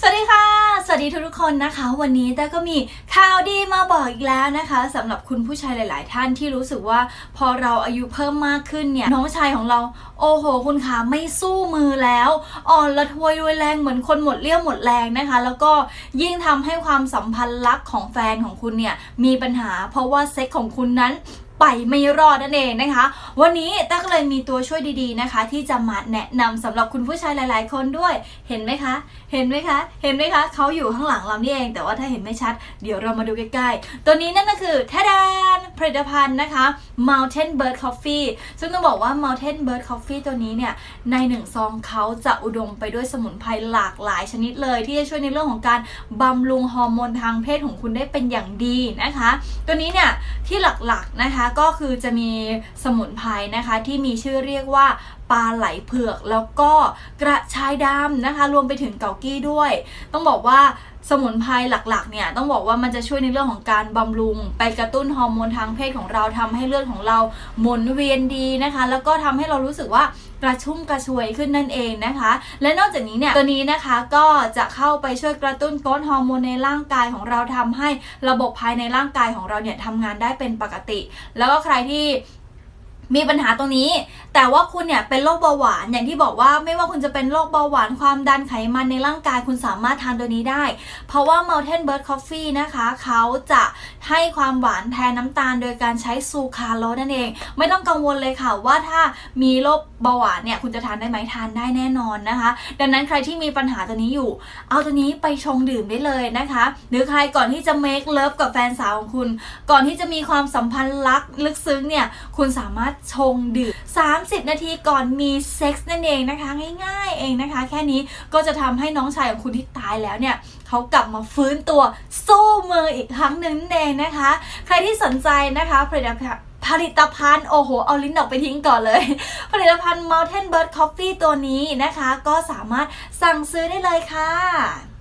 สวัสดีค่ะ สวัสดีทุกๆคนนะคะ วันนี้แต่ก็มีข่าวดีมาบอกอีกแล้วนะคะสำหรับคุณผู้ชายหลาย ๆ ท่านที่รู้สึกว่าพอเราอายุเพิ่มมากขึ้นเนี่ยน้องชายของเราโอ้โห คุณขาไม่สู้มือแล้วอ่อนละทวยรวยแรงเหมือนคนหมดเรี่ยวหมดแรงนะคะ แล้วก็ยิ่งทำให้ความสัมพันธ์รักของแฟนของคุณเนี่ยมีปัญหา เพราะว่าเซ็กของคุณนั้น ไปไม่รอดนั่นเองนะคะ วันนี้ตั๊กเลยมีตัวช่วยดีๆนะคะ ที่จะมาแนะนำสำหรับคุณผู้ชายหลาย ๆ คนด้วย เห็นไหมคะ เห็นไหมคะ เห็นไหมคะเขาอยู่ข้างหลังเรานี่เอง แต่ว่าถ้าเห็นไม่ชัด เดี๋ยวเรามาดูใกล้ๆ ตัวนี้นั่นก็คือทาดานผลิตภัณฑ์นะคะ Mountain Bird Coffee ซึ่งต้องบอกว่า Mountain Bird Coffee ตัวนี้เนี่ยในหนึ่งซองเขาจะอุดมไปด้วยสมุนไพรหลากหลายชนิดเลย ที่จะช่วยในเรื่องของการบำรุงฮอร์โมนทางเพศของคุณได้เป็นอย่างดีนะคะ ตัวนี้เนี่ยที่หลักๆนะคะก็คือจะมีสมุนไพรนะคะที่มีชื่อเรียกว่าปลาไหลเผือกแล้วก็กระชายดำนะคะ รวมไปถึงเกากี้ด้วย ต้องบอกว่าสมุนไพรหลักๆเนี่ยต้องบอกว่ามันจะช่วยในเรื่องของการบำรุง ไปกระตุ้นฮอร์โมนทางเพศของเราทำให้เลือดของเราหมุนเวียนดีนะคะ แล้วก็ทำให้เรารู้สึกว่ากระชุ่มกระชวยขึ้นนั่นเองนะคะ และนอกจากนี้เนี่ยตัวนี้นะคะก็จะเข้าไปช่วยกระตุ้นกรทฮอร์โมนในร่างกายของเราทำให้ระบบภายในร่างกายของเราเนี่ยทำงานได้เป็นปกติ แล้วก็ใครที่ มีปัญหาตรงนี้ แต่ว่าคุณเนี่ยเป็นโรคเบาหวานอย่างที่บอกว่าไม่ว่าคุณจะเป็นโรคเบาหวานความดันไขมันในร่างกายคุณสามารถทานตัวนี้ได้ เพราะว่า Mountain Bird Coffee นะคะ เขาจะให้ความหวานแทนน้ำตาล โดยการใช้ซูคราโลนั่นเอง ไม่ต้องกังวลเลยค่ะว่าถ้ามีโรคเบาหวานเนี่ยคุณจะทานได้ไหมทานได้แน่นอนนะคะ ดังนั้นใครที่มีปัญหาตัวนี้อยู่ เอาตัวนี้ไปชงดื่มได้เลยนะคะ หรือใครก่อนที่จะ make love กับแฟนสาวของคุณ ก่อนที่จะมีความสัมพันธ์รักลึกซึ้งเนี่ยคุณสามารถชงดื่ม 30 นาทีก่อนมีเซ็กส์นั่นเองนะคะ ง่ายๆเองนะคะ แค่นี้ก็จะทำให้น้องชายของคุณที่ตายแล้วเนี่ยเขากลับมาฟื้นตัวสู้มืออีกครั้งหนึ่งนั่นเองนะคะ ใครที่สนใจนะคะผลิตภัณฑ์ผลิตภัณฑ์ โอ้โห เอาลิ้นออกไปทิ้งก่อนเลย ผลิตภัณฑ์ Mountain Bird Coffee ตัวนี้นะคะ ก็สามารถสั่งซื้อได้เลยค่ะ